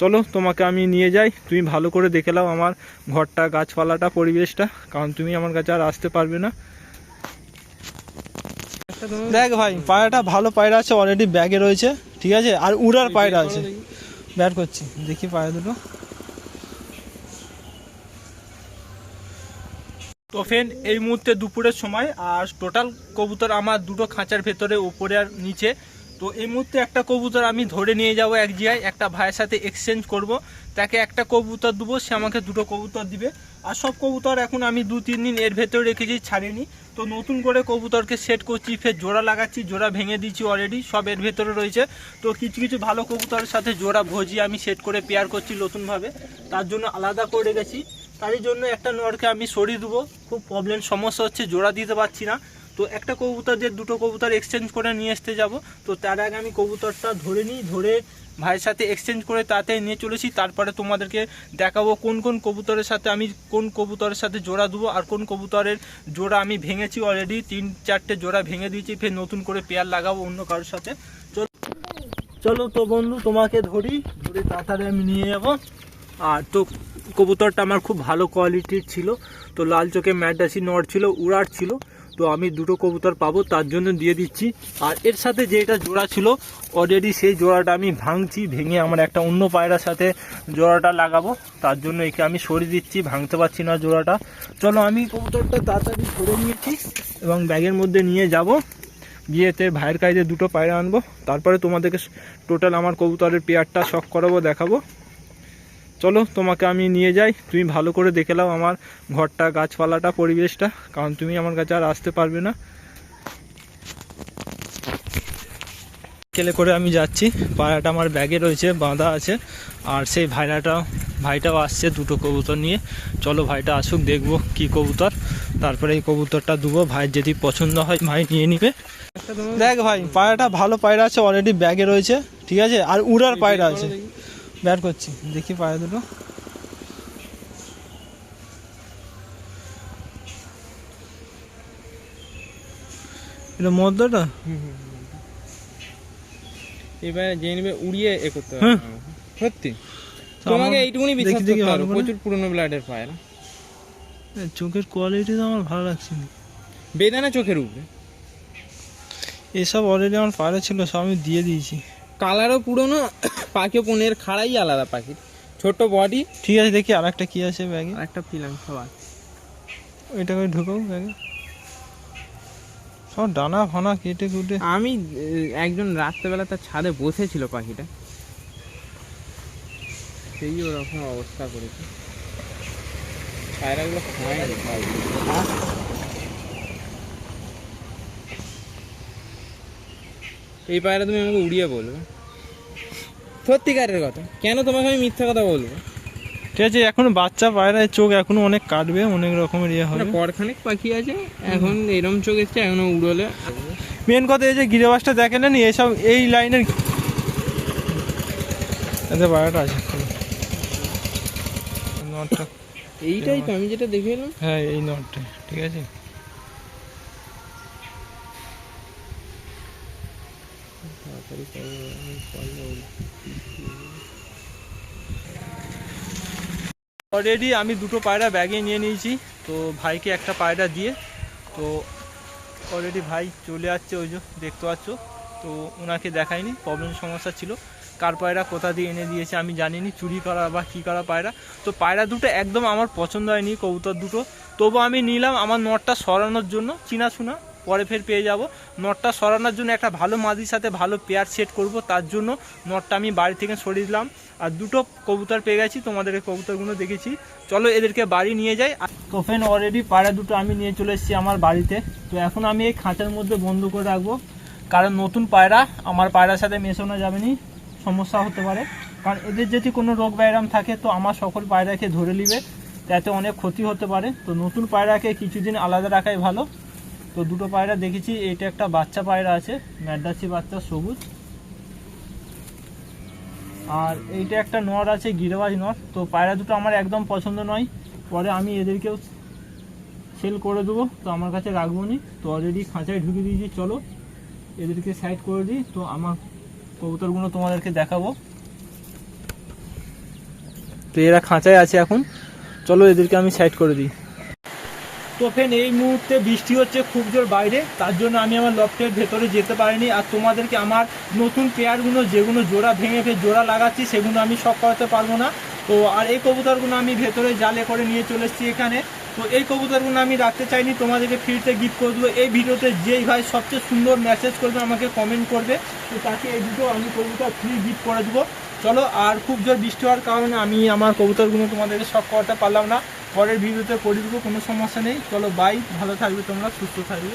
চলো তোমাকে আমি নিয়ে যাই। তুমি ভালো করে দেখে নাও আমার ঘরটা গাছপালাটা পরিবেশটা কারণ তুমি আমার কাছে আর আসতে পারবে না। দেখ ভাই পায়রাটা ভালো পায়রা আছে অলরেডি ব্যাগে রয়েছে ঠিক আছে? আর উড়ার পায়রা আছে। ব্যাট করছি দেখি পায়রা দুটো। তো ফেন এই মুহূর্তে দুপুরের সময় আর টোটাল কবুতর আমার দুটো খাঁচার ভেতরে উপরে আর নিচে। তো এই মুহূর্তে একটা কবুতর আমি ধরে নিয়ে যাব এক জায়গায় একটা ভাইয়ের সাথে এক্সচেঞ্জ করব। তাকে একটা কবুতর দেবো, সে আমাকে দুটো কবুতর দিবে। আর সব কবুতর এখন আমি দু তিন দিন এর ভেতরে রেখেছি ছাড়িনি। তো নতুন করে কবুতরকে সেট করছি, ফের জোড়া লাগাচ্ছি, জোড়া ভেঙে দিচ্ছি অলরেডি সব এর ভেতরে রয়েছে। তো কিছু কিছু ভালো কবুতরের সাথে জোড়া ভোজি আমি সেট করে পেয়ার করছি নতুনভাবে। তার জন্য আলাদা করে রেখেছি। তারই জন্য একটা নরকে আমি সরিয়ে দেবো। খুব প্রবলেম সমস্যা হচ্ছে, জোড়া দিতে পারছি না। তো একটা কবুতর যে দুটো কবুতর এক্সচেঞ্জ করে নিয়ে আসতে যাব, তো তার আগে আমি কবুতরটা ধরে নিই, ধরে ভাইয়ের সাথে এক্সচেঞ্জ করে তাতে নিয়ে চলেছি তারপরে তোমাদেরকে দেখাবো কোন কোন কবুতরের সাথে আমি কোন কবুতরের সাথে জোড়া দেবো আর কোন কবুতরের জোড়া আমি ভেঙেছি অলরেডি তিন, চারটে জোড়া ভেঙে দিয়েছি, ফের নতুন করে পেয়ার লাগাবো অন্য কারোর সাথে। চলো চলো তো বন্ধু, তোমাকে ধরি, ধরে তাড়াতাড়ি আমি নিয়ে যাব। আর তো কবুতরটা আমার খুব ভালো কোয়ালিটির ছিল। তো লাল চোখে ম্যাডাসি নড় ছিল, উড়ার ছিল। তো আমি দুটো কবুতর পাবো, তার জন্য দিয়ে দিচ্ছি। আর এর সাথে যেটা জোড়া ছিল অলরেডি সেই জোড়াটা আমি ভাঙছি, ভেঙে আমার একটা অন্য পায়রার সাথে জোড়াটা লাগাবো। তার জন্য একে আমি সরিয়ে দিচ্ছি, ভাঙতে পারছি না জোড়াটা। চলো আমি কবুতরটা তাড়াতাড়ি ধরে নিয়েছি এবং ব্যাগের মধ্যে নিয়ে যাব। গিয়েতে ভাইয়ের কাজে দুটো পায়রা আনব, তারপরে তোমাদেরকে টোটাল আমার কবুতরের পেয়ারটা শখ করাবো, দেখাবো। চলো, তোমাকে আমি নিয়ে যাই। তুমি ভালো করে দেখে নাও আমার ঘরটা, গাছপালাটা, পরিবেশটা, কারণ তুমি আমার কাছে আর আসতে পারবে না। কেলে করে আমি যাচ্ছি। পায়রাটা আমার ব্যাগে রয়েছে, বাঁধা আছে, আর সেই ভাইরাটা ভাইটাও আসছে দুটো কবুতর নিয়ে। চলো ভাইটা আসুক, দেখব কি কবুতর। তারপরে এই কবুতরটা দেবো ভাইয়ের যদি পছন্দ হয়, ভাই নিয়ে নিবে। দেখ ভাই পায়রাটা ভালো পায়রা আছে অলরেডি ব্যাগে রয়েছে, ঠিক আছে? আর উড়ার পায়রা আছে। ব্যাট করছি দেখি পায়ে দুটো। এটা মদ্যটা এবার যে নেবে উড়িয়ে এ করতে হ্যাঁ। হবে সত্যি তোমাকে এইটুকুনি বিশ্বাস করতে হবে প্রচুর পুরনো ব্লাডের পায়রা চোখের কোয়ালিটি তো আমার ভালো লাগছে না। বেদানা চোখের উপরে। এসব অলরেডি আমার পায়রা ছিল সব আমি দিয়ে দিয়েছি। কালারও পুরনো পাখি পনেরো খাড়াই আলাদা পাখির। ছোট বডি ঠিক আছে দেখি আর একটা কি আছে ব্যাগে। আর একটা পিলাম সবার ওইটা করে ঢুকাও ব্যাগে। সব ডানা ফানা কেটে কুটে। আমি একজন রাত্রেবেলা তার ছাদে বসেছিল পাখিটা। সেই ওরকম অবস্থা করেছে। পায়রাগুলো খায়নি এই পায়রা তুমি আমাকে উড়িয়ে বলবে সত্যিকারের কথা। কেন তোমাকে আমি মিথ্যা কথা বলব? ঠিক আছে এখন বাচ্চা পায়রা চোখ এখনও অনেক কাটবে অনেক রকমের ইয়ে হবে। পরখানেক পাখি আছে এখন এরম চোখ এসছে এখনও উড়লে। মেন কথা এই যে গিরেবাসটা দেখেন না এসব এই লাইনের এতে পায়রাটা আছে। এইটাই তো আমি যেটা দেখে এলাম। হ্যাঁ এই নটটা ঠিক আছে? অলরেডি আমি দুটো পায়রা ব্যাগে নিয়ে নিয়েছি, তো ভাইকে একটা পায়রা দিয়ে, তো অলরেডি ভাই চলে যাচ্ছে ওই যে, দেখতে পাচ্ছ, তো ওনাকে দেখায়নি প্রবলেম সমস্যা ছিল। কার পায়রা কোথা দিয়ে এনে দিয়েছে আমি জানিনি, চুরি করা বা কী করা পায়রা। তো পায়রা দুটো একদম আমার পছন্দ হয়নি, কবুতর দুটো। তবু আমি নিলাম আমার নটটা সরানোর জন্য, চিনাশোনা। পরে ফের পেয়ে যাব। নটটা সরানোর জন্য একটা ভালো মাদির সাথে ভালো পেয়ার সেট করব, তার জন্য নটটা আমি বাড়ি থেকে সরিয়ে দিলাম। আর দুটো কবুতর পেয়ে গেছি তোমাদেরকে কবুতরগুলো দেখেছি। চলো এদেরকে বাড়ি নিয়ে যাই। তো অলরেডি পায়রা দুটো আমি নিয়ে চলে এসেছি আমার বাড়িতে। তো এখন আমি এই খাঁচার মধ্যে বন্ধ করে রাখব। কারণ নতুন পায়রা, আমার পায়রার সাথে মেশানো যাবে না, সমস্যা হতে পারে। কারণ এদের যদি কোনো রোগ ব্যায়াম থাকে, তো আমার সকল পায়রাকে ধরে নিবে তাতে অনেক ক্ষতি হতে পারে। তো নতুন পায়রাকে কিছুদিন আলাদা রাখাই ভালো। তো দুটো পায়রা দেখেছি, এটা একটা বাচ্চা পায়রা আছে ম্যাডাসি বাচ্চা, সবুজ। আর এইটা একটা নর আছে, গিরবাজ নর। তো পায়রা দুটো আমার একদম পছন্দ নয়। পরে আমি এদেরকেও সেল করে দেবো, তো আমার কাছে রাখব নি। তো অলরেডি খাঁচায় ঢুকে দিয়েছি, চলো। এদেরকে সাইড করে দিই, তো আমার কবুতরগুলো তোমাদেরকে দেখাবো। তো এরা খাঁচায় আছে এখন। চলো এদেরকে আমি সাইড করে দিই। তো ফেন এই মুহূর্তে বৃষ্টি হচ্ছে খুব জোর বাইরে, তার জন্য আমি আমার লফটের ভেতরে যেতে পারিনি। আর তোমাদেরকে আমার নতুন পেয়ারগুলো, যেগুলো জোড়া ভেঙে ফেলে, জোড়া লাগাচ্ছি, সেগুলো আমি সব করাতে পারব না। তো আর এই কবুতরগুলো আমি ভেতরে জালে করে নিয়ে চলে এসেছি এখানে। তো এই কবুতরগুলো আমি রাখতে চাইনি, তোমাদেরকে ফ্রিতে গিফট করে দেবো। এই ভিডিওতে যেই ভাই সবচেয়ে সুন্দর মেসেজ করবে, আমাকে কমেন্ট করবে, তো তাকে এই দুটো আমি কবুতর ফ্রি গিফট করে দেবো। চলো, আর খুব জোর বৃষ্টি হওয়ার কারণে আমি আমার কবুতরগুলো তোমাদেরকে সব করাতে পারলাম না। পরের ভিডিওতে করে দেবো কোনো সমস্যা নেই। চলো বাই ভালো থাকবে তোমরা সুস্থ থাকবে।